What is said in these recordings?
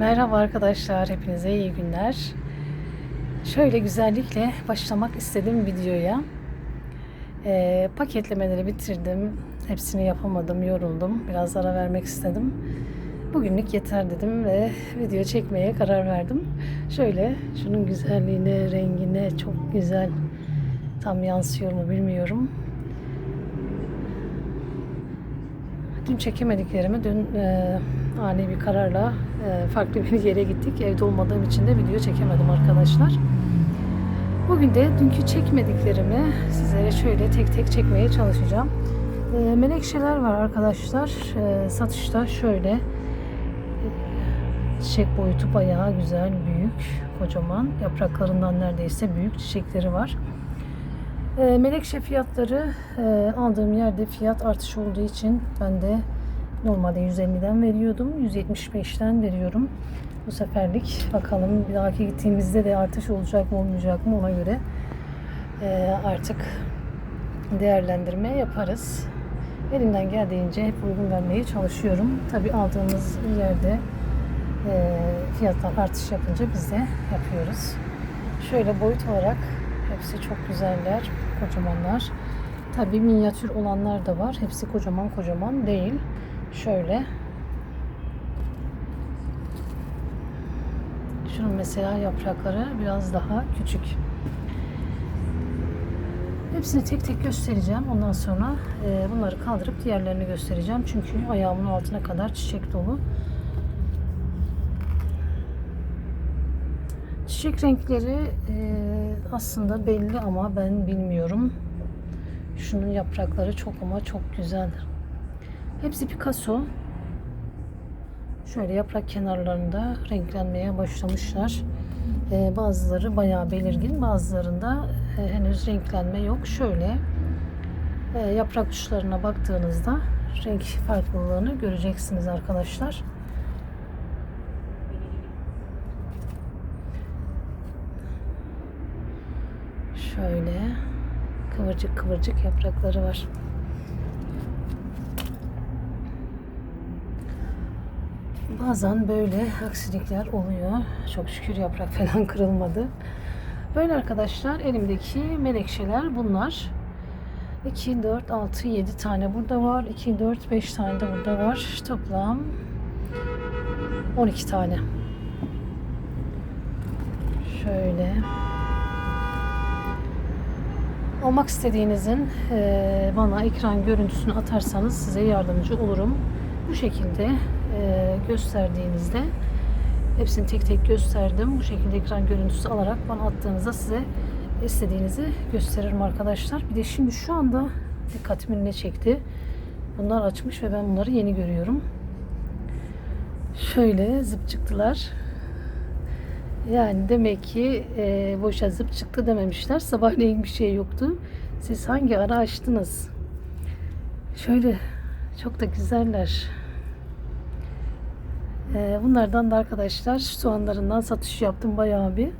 Merhaba arkadaşlar, hepinize iyi günler. Şöyle güzellikle başlamak istedim videoya. Ee, paketlemeleri bitirdim. Hepsini yapamadım, yoruldum. Biraz ara vermek istedim. Bugünlük yeter dedim ve video çekmeye karar verdim. Şöyle şunun güzelliğine, rengine çok güzel. Tam yansıyor mu bilmiyorum. Dün çekemediklerimi dün e, ani bir kararla e, farklı bir yere gittik. Evde olmadığım için de video çekemedim arkadaşlar. Bugün de dünkü çekmediklerimi sizlere şöyle tek tek çekmeye çalışacağım. E, menekşeler var arkadaşlar. E, satışta şöyle çiçek boyutu bayağı güzel, büyük, kocaman. Yapraklarından neredeyse büyük çiçekleri var. E, Melekşe fiyatları e, aldığım yerde fiyat artış olduğu için ben de normalde 150'den veriyordum. 175'ten veriyorum. Bu seferlik bakalım bir dahaki gittiğimizde de artış olacak mı olmayacak mı ona göre e, artık değerlendirme yaparız. Elimden geldiğince hep uygun vermeye çalışıyorum. Tabi aldığımız yerde e, fiyatlar artış yapınca biz de yapıyoruz. Şöyle boyut olarak hepsi çok güzeller, kocamanlar. Tabi minyatür olanlar da var. Hepsi kocaman kocaman değil. Şöyle. Şunun mesela yaprakları biraz daha küçük. Hepsini tek tek göstereceğim. Ondan sonra e, bunları kaldırıp diğerlerini göstereceğim. Çünkü ayağımın altına kadar çiçek dolu. Çiçek renkleri e, aslında belli ama ben bilmiyorum. Şunun yaprakları çok ama çok güzeldir. Hepsi Picasso. Şöyle yaprak kenarlarında renklenmeye başlamışlar. Ee, bazıları bayağı belirgin, bazılarında e, henüz renklenme yok. Şöyle e, yaprak uçlarına baktığınızda renk farklılığını göreceksiniz arkadaşlar. Şöyle kıvırcık kıvırcık yaprakları var. Bazen böyle aksilikler oluyor. Çok şükür yaprak falan kırılmadı. Böyle arkadaşlar elimdeki menekşeler bunlar. 2, 4, 6, 7 tane burada var. 2, 4, 5 tane de burada var. Toplam 12 tane. Şöyle. Almak istediğinizin bana ekran görüntüsünü atarsanız size yardımcı olurum. Bu şekilde e, gösterdiğinizde hepsini tek tek gösterdim. Bu şekilde ekran görüntüsü alarak bana attığınızda size istediğinizi gösteririm arkadaşlar. Bir de şimdi şu anda dikkatimi ne çekti? Bunlar açmış ve ben bunları yeni görüyorum. Şöyle zıp çıktılar. Yani demek ki e, boşa zıp çıktı dememişler. Sabahleyin bir şey yoktu. Siz hangi ara açtınız? Şöyle çok da güzeller. E, bunlardan da arkadaşlar soğanlarından satış yaptım bayağı bir.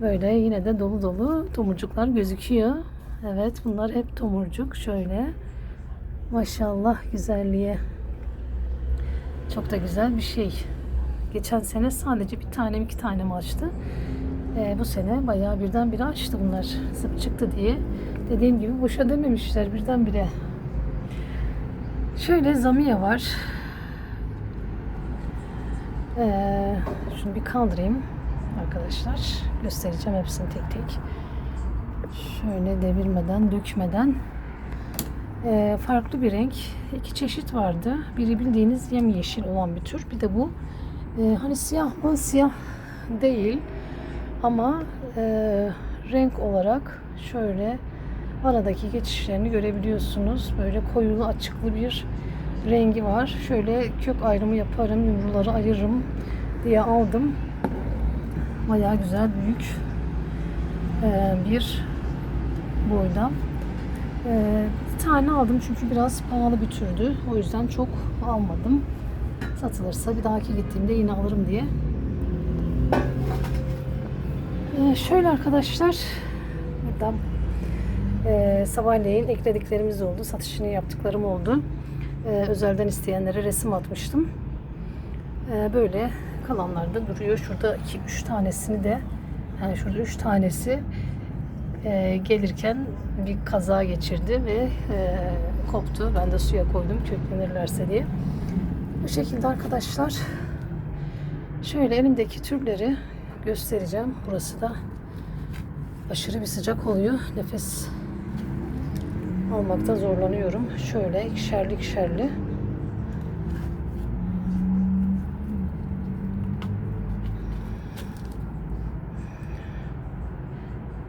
Böyle yine de dolu dolu tomurcuklar gözüküyor. Evet bunlar hep tomurcuk. Şöyle. Maşallah güzelliğe. Çok da güzel bir şey. Geçen sene sadece bir tane iki tane mi açtı? Ee, bu sene bayağı birden açtı bunlar. Zıp çıktı diye. Dediğim gibi boşa dememişler birdenbire. Şöyle zamiye var. Ee, şunu bir kaldırayım arkadaşlar. Göstereceğim hepsini tek tek. Şöyle devirmeden, dökmeden. Ee, farklı bir renk. iki çeşit vardı. Biri bildiğiniz yemyeşil olan bir tür. Bir de bu ee, hani siyah mı? Siyah değil. Ama e, renk olarak şöyle aradaki geçişlerini görebiliyorsunuz. Böyle koyulu açıklı bir rengi var. Şöyle kök ayrımı yaparım, yumruları ayırırım diye aldım. Bayağı güzel büyük e, bir boyda. E, bir tane aldım çünkü biraz pahalı bir türdü. O yüzden çok almadım satılırsa bir dahaki gittiğimde yine alırım diye. Ee, şöyle arkadaşlar burada e, sabahleyin eklediklerimiz oldu. Satışını yaptıklarım oldu. E, özelden isteyenlere resim atmıştım. E, böyle kalanlar da duruyor. Şurada 2-3 tanesini de yani şurada 3 tanesi e, gelirken bir kaza geçirdi ve e, koptu. Ben de suya koydum köklenirlerse diye. Bu şekilde arkadaşlar şöyle elimdeki türleri göstereceğim. Burası da aşırı bir sıcak oluyor. Nefes almakta zorlanıyorum. Şöyle ikişerli ikişerli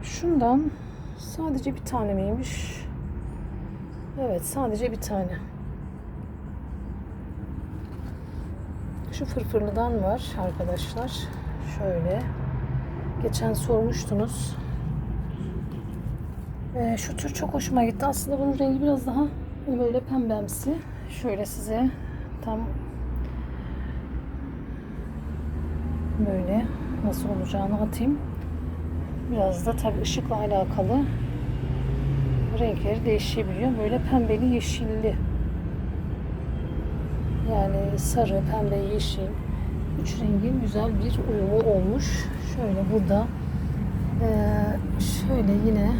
Şundan sadece bir tane miymiş? Evet sadece bir tane. Şu fırfırlıdan var arkadaşlar. Şöyle. Geçen sormuştunuz. Ee, şu tür çok hoşuma gitti. Aslında bunun rengi biraz daha böyle pembemsi. Şöyle size tam böyle nasıl olacağını atayım. Biraz da tabii ışıkla alakalı renkleri değişebiliyor. Böyle pembeli yeşilli. Yani sarı, pembe, yeşil. Üç rengin güzel bir uyumu olmuş. Şöyle burada eee, şöyle yine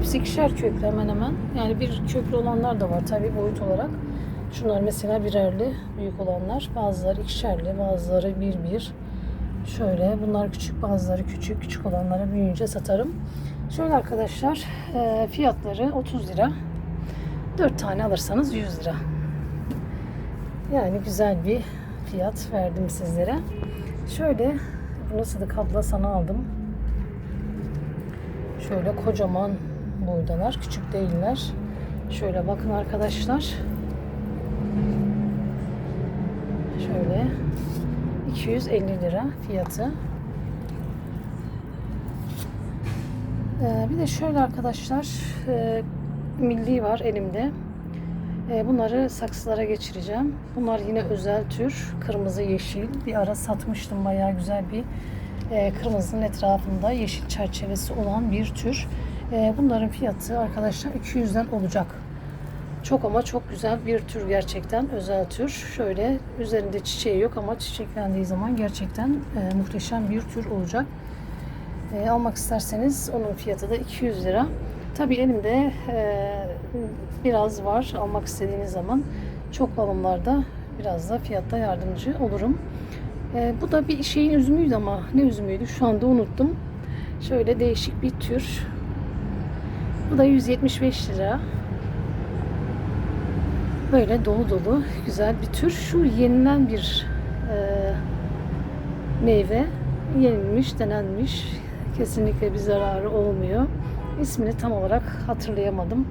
hepsi ikişer köklü hemen hemen. Yani bir köklü olanlar da var tabii boyut olarak. Şunlar mesela birerli büyük olanlar. Bazıları ikişerli, bazıları bir bir. Şöyle bunlar küçük, bazıları küçük. Küçük olanları büyüyünce satarım. Şöyle arkadaşlar e, fiyatları 30 lira. 4 tane alırsanız 100 lira. Yani güzel bir fiyat verdim sizlere. Şöyle bunu Sıdık abla sana aldım. Şöyle kocaman boydalar. Küçük değiller. Şöyle bakın arkadaşlar. Şöyle 250 lira fiyatı. Ee, bir de şöyle arkadaşlar e, milli var elimde. E, bunları saksılara geçireceğim. Bunlar yine özel tür. Kırmızı yeşil. Bir ara satmıştım. Bayağı güzel bir e, kırmızının etrafında yeşil çerçevesi olan bir tür. E, bunların fiyatı arkadaşlar 200'den olacak. Çok ama çok güzel bir tür gerçekten özel tür. Şöyle üzerinde çiçeği yok ama çiçeklendiği zaman gerçekten e, muhteşem bir tür olacak. E, almak isterseniz onun fiyatı da 200 lira. Tabii elimde e, biraz var almak istediğiniz zaman çok alımlarda biraz da fiyatta yardımcı olurum. E, bu da bir şeyin üzümüydü ama ne üzümüydü şu anda unuttum. Şöyle değişik bir tür. Bu da 175 lira. Böyle dolu dolu güzel bir tür. Şu yenilen bir e, meyve. Yenilmiş, denenmiş. Kesinlikle bir zararı olmuyor. İsmini tam olarak hatırlayamadım.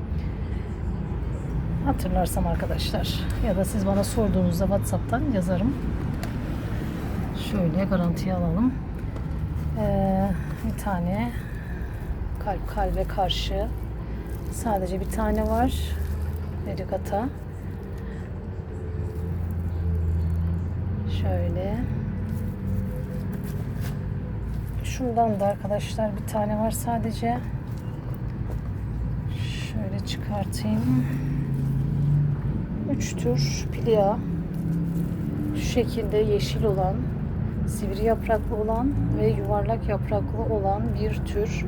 Hatırlarsam arkadaşlar ya da siz bana sorduğunuzda WhatsApp'tan yazarım. Şöyle garantiye alalım. Ee, bir tane kalp kalbe karşı sadece bir tane var. Verigata. Şöyle. Şundan da arkadaşlar bir tane var sadece. Şöyle çıkartayım. Üç tür pilya. Şu şekilde yeşil olan, sivri yapraklı olan ve yuvarlak yapraklı olan bir tür.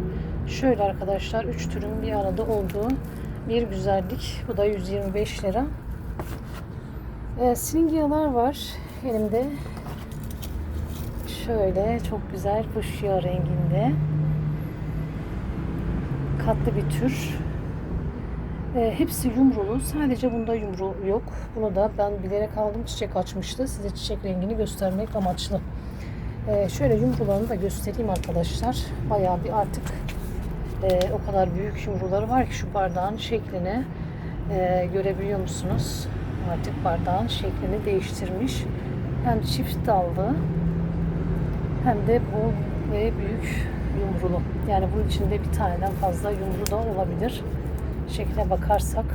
Şöyle arkadaşlar üç türün bir arada olduğu bir güzellik. Bu da 125 lira. Ee, Singiyalar var elimde. Şöyle çok güzel fuşya renginde. Katlı bir tür. E, hepsi yumrulu. Sadece bunda yumru yok. Bunu da ben bilerek aldım. Çiçek açmıştı. Size çiçek rengini göstermek amaçlı. E, şöyle yumrularını da göstereyim arkadaşlar. Bayağı bir artık e, o kadar büyük yumruları var ki şu bardağın şeklini e, görebiliyor musunuz? Artık bardağın şeklini değiştirmiş. Hem çift dallı hem de bol ve büyük yumrulu. Yani bunun içinde bir taneden fazla yumru da olabilir. Şekle bakarsak.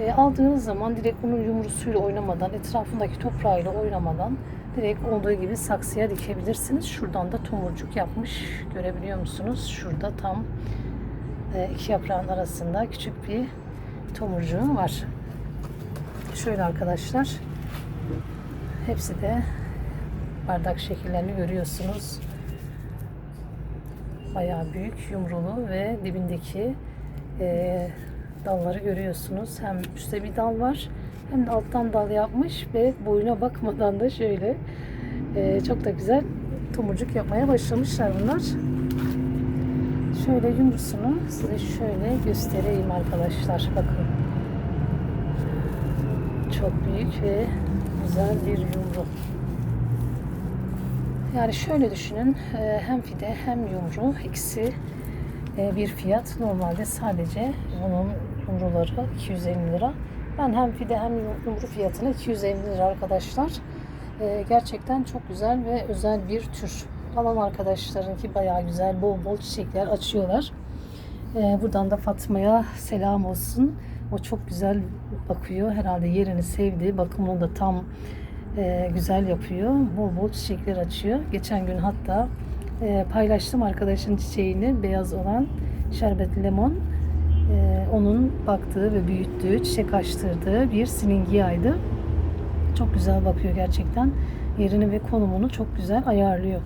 E, aldığınız zaman direkt bunun yumrusuyla oynamadan, etrafındaki toprağıyla oynamadan direkt olduğu gibi saksıya dikebilirsiniz. Şuradan da tomurcuk yapmış. Görebiliyor musunuz? Şurada tam e, iki yaprağın arasında küçük bir tomurcuğum var. Şöyle arkadaşlar. Hepsi de bardak şekillerini görüyorsunuz. Bayağı büyük, yumrulu ve dibindeki e, dalları görüyorsunuz. Hem üstte bir dal var hem de alttan dal yapmış ve boyuna bakmadan da şöyle e, çok da güzel tomurcuk yapmaya başlamışlar bunlar. Şöyle yumrusunu size şöyle göstereyim arkadaşlar. Bakın. Çok büyük ve güzel bir yumru. Yani şöyle düşünün. e, Hem fide hem yumru ikisi e, bir fiyat. Normalde sadece bunun yumruları 250 lira. Ben hem fide hem yumru fiyatına 250 lira arkadaşlar. E, Gerçekten çok güzel ve özel bir tür. Alan arkadaşlarınki bayağı güzel. Bol bol çiçekler açıyorlar. E, Buradan da Fatma'ya selam olsun. O çok güzel bakıyor. Herhalde yerini sevdi. Bakımını da tam e, güzel yapıyor. Bol bol çiçekler açıyor. Geçen gün hatta e, paylaştım arkadaşın çiçeğini. Beyaz olan şerbetli lemon. E, onun baktığı ve büyüttüğü, çiçek açtırdığı bir siningiyaydı. Çok güzel bakıyor gerçekten. Yerini ve konumunu çok güzel ayarlıyor.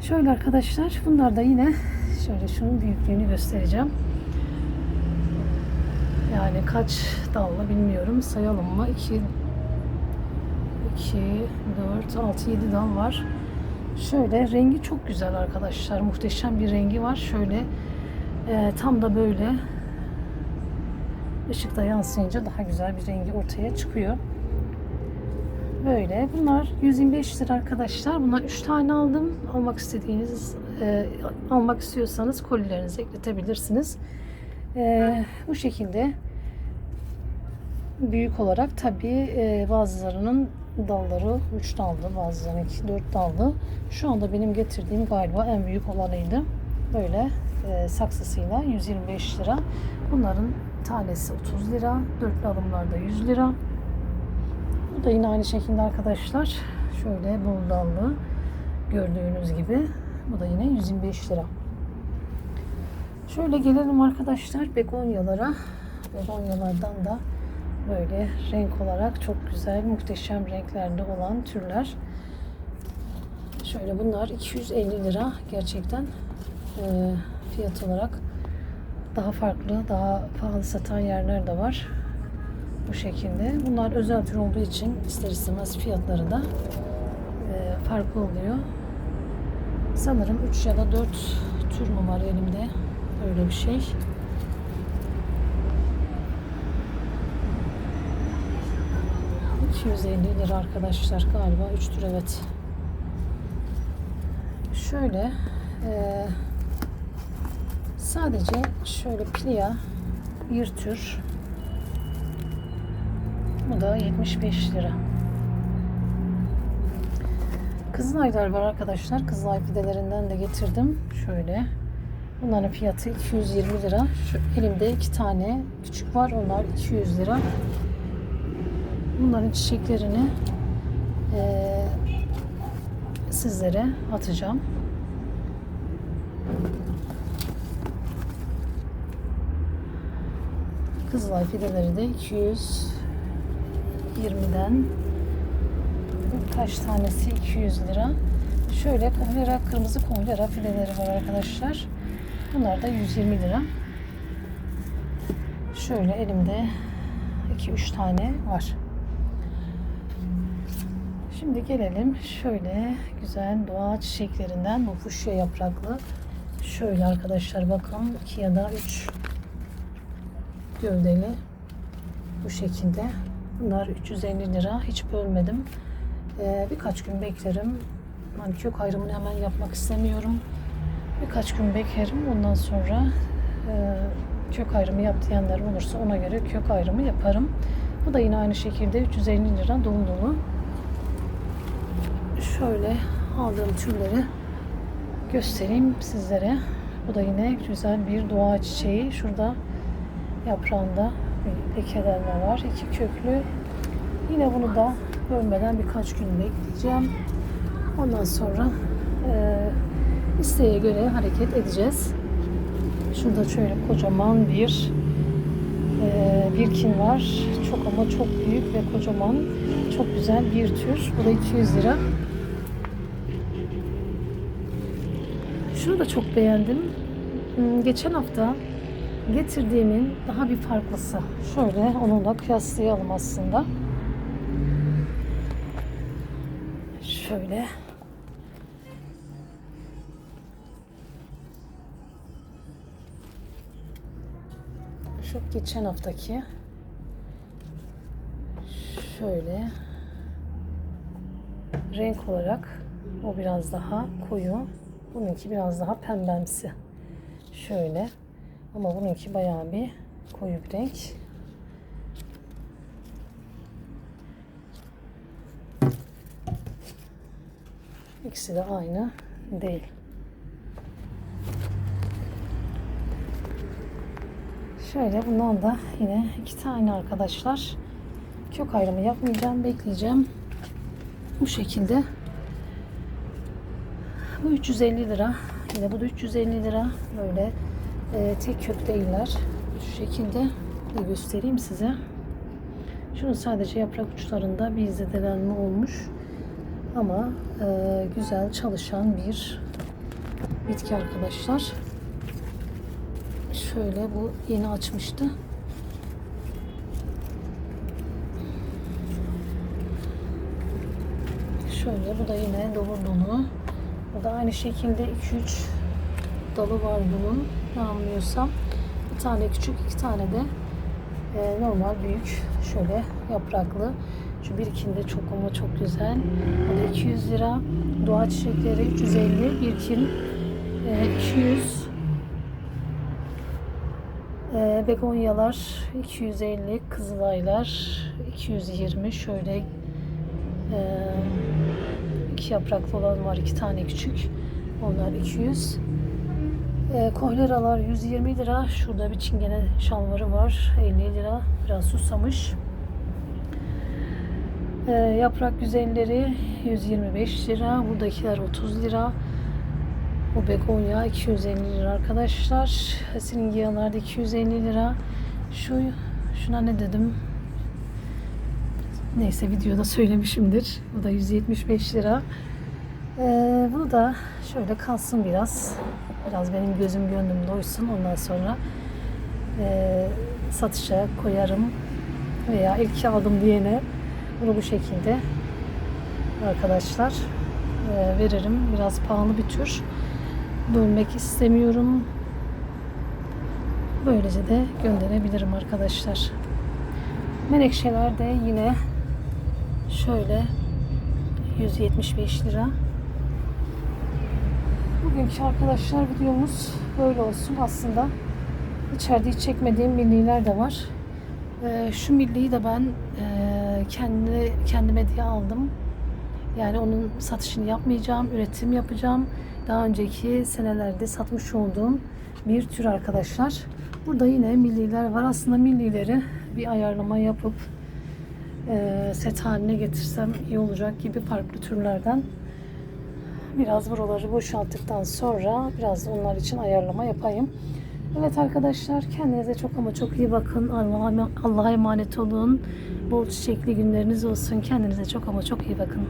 Şöyle arkadaşlar bunlar da yine şöyle şunun büyüklüğünü göstereceğim. Yani kaç dallı bilmiyorum. Sayalım mı? 2 2 4 6 7 dal var. Şöyle rengi çok güzel arkadaşlar. Muhteşem bir rengi var. Şöyle e, tam da böyle ışıkta yansıyınca daha güzel bir rengi ortaya çıkıyor. Böyle. Bunlar 125 lira arkadaşlar. Bunlar 3 tane aldım. Almak istediğiniz, e, almak istiyorsanız kolilerinize ekletebilirsiniz. E, bu şekilde büyük olarak tabii e, bazılarının dalları 3 daldı, bazılarınınki 4 daldı. Şu anda benim getirdiğim galiba en büyük olanıydı. Böyle e, saksısıyla 125 lira. Bunların tanesi 30 lira. Dörtlü alımlarda 100 lira. Bu da yine aynı şekilde arkadaşlar. Şöyle bol dallı gördüğünüz gibi. Bu da yine 125 lira. Şöyle gelelim arkadaşlar begonyalara. Begonyalardan da böyle renk olarak çok güzel, muhteşem renklerde olan türler. Şöyle bunlar 250 lira gerçekten e, fiyat olarak daha farklı, daha pahalı satan yerler de var. Bu şekilde. Bunlar özel tür olduğu için ister istemez fiyatları da e, farklı oluyor. Sanırım 3 ya da 4 tür mü var elimde? Öyle bir şey. ...250 lira arkadaşlar galiba 3 tür evet. Şöyle... E, sadece şöyle plia bir tür bu da 75 lira. Kızılaylar var arkadaşlar. Kızılay fidelerinden de getirdim. Şöyle. Bunların fiyatı 220 lira. Şu elimde iki tane küçük var. Onlar 200 lira. Bunların çiçeklerini eee, sizlere atacağım. Kızılay fideleri de 200 20'den kaç tanesi 200 lira. Şöyle kohlera, kırmızı kohlera fileleri var arkadaşlar. Bunlar da 120 lira. Şöyle elimde 2-3 tane var. Şimdi gelelim şöyle güzel doğa çiçeklerinden bu fuşya yapraklı. Şöyle arkadaşlar bakın 2 ya da 3 gövdeli bu şekilde. Bunlar 350 lira. Hiç bölmedim. Ee, birkaç gün beklerim. Hani kök ayrımını hemen yapmak istemiyorum. Birkaç gün beklerim. Ondan sonra e, kök ayrımı yap diyenler olursa ona göre kök ayrımı yaparım. Bu da yine aynı şekilde 350 lira dolu dolu. Şöyle aldığım türleri göstereyim sizlere. Bu da yine güzel bir doğa çiçeği. Şurada yaprağında bir lekelenme var. İki köklü. Yine bunu da bölmeden birkaç gün bekleyeceğim. Ondan sonra e, isteğe göre hareket edeceğiz. Şurada şöyle kocaman bir Ee, Birkin var. Çok ama çok büyük ve kocaman. Çok güzel bir tür. Bu da 200 lira. Şunu da çok beğendim. Hmm, Geçen hafta getirdiğimin daha bir farklısı. Şöyle onunla kıyaslayalım aslında. Şöyle. Şu geçen haftaki şöyle renk olarak o biraz daha koyu. Bununki biraz daha pembemsi. Şöyle. Ama bununki bayağı bir koyu bir renk. İkisi de aynı değil. Şöyle bundan da yine iki tane arkadaşlar. Kök ayrımı yapmayacağım. Bekleyeceğim. Bu şekilde. Bu 350 lira. Yine bu da 350 lira. Böyle e, tek kök değiller. Şu şekilde de göstereyim size. Şunun sadece yaprak uçlarında bir zedelenme olmuş. Ama e, güzel çalışan bir bitki arkadaşlar. Şöyle bu yeni açmıştı. Şöyle bu da yine dolu. Bu da aynı şekilde 2-3 dalı var bunun. Yanılmıyorsam. Bir tane küçük, iki tane de e, normal büyük şöyle yapraklı. Şu birikinde çok ama çok güzel. Bu da 200 lira. Doğa çiçekleri 350. Birkin e, 200. E, begonyalar 250. Kızılaylar 220. Şöyle e, iki yapraklı olan var. iki tane küçük. Onlar 200. E, kohleralar 120 lira. Şurada bir çingene şalvarı var. 50 lira. Biraz susamış. E, yaprak güzelleri 125 lira. Buradakiler 30 lira. Bu begonya 250 lira arkadaşlar. Silingiyalar da 250 lira. Şu şuna ne dedim? Neyse videoda söylemişimdir. Bu da 175 lira. Ee, bu da şöyle kalsın biraz. Biraz benim gözüm gönlüm doysun. Ondan sonra e, satışa koyarım. Veya ilk aldım diyene bunu bu şekilde arkadaşlar e, veririm. Biraz pahalı bir tür. Bölmek istemiyorum. Böylece de gönderebilirim arkadaşlar. Menekşeler de yine şöyle 175 lira. Bugünkü arkadaşlar videomuz böyle olsun. Aslında içeride hiç çekmediğim milliler de var. Ee, şu milliyi de ben e, kendi kendime diye aldım. Yani onun satışını yapmayacağım, üretim yapacağım. Daha önceki senelerde satmış olduğum bir tür arkadaşlar. Burada yine milliler var. Aslında millileri bir ayarlama yapıp e, set haline getirsem iyi olacak gibi farklı türlerden. Biraz buraları boşalttıktan sonra biraz da onlar için ayarlama yapayım. Evet arkadaşlar kendinize çok ama çok iyi bakın. Allah'a emanet olun. Bol çiçekli günleriniz olsun. Kendinize çok ama çok iyi bakın.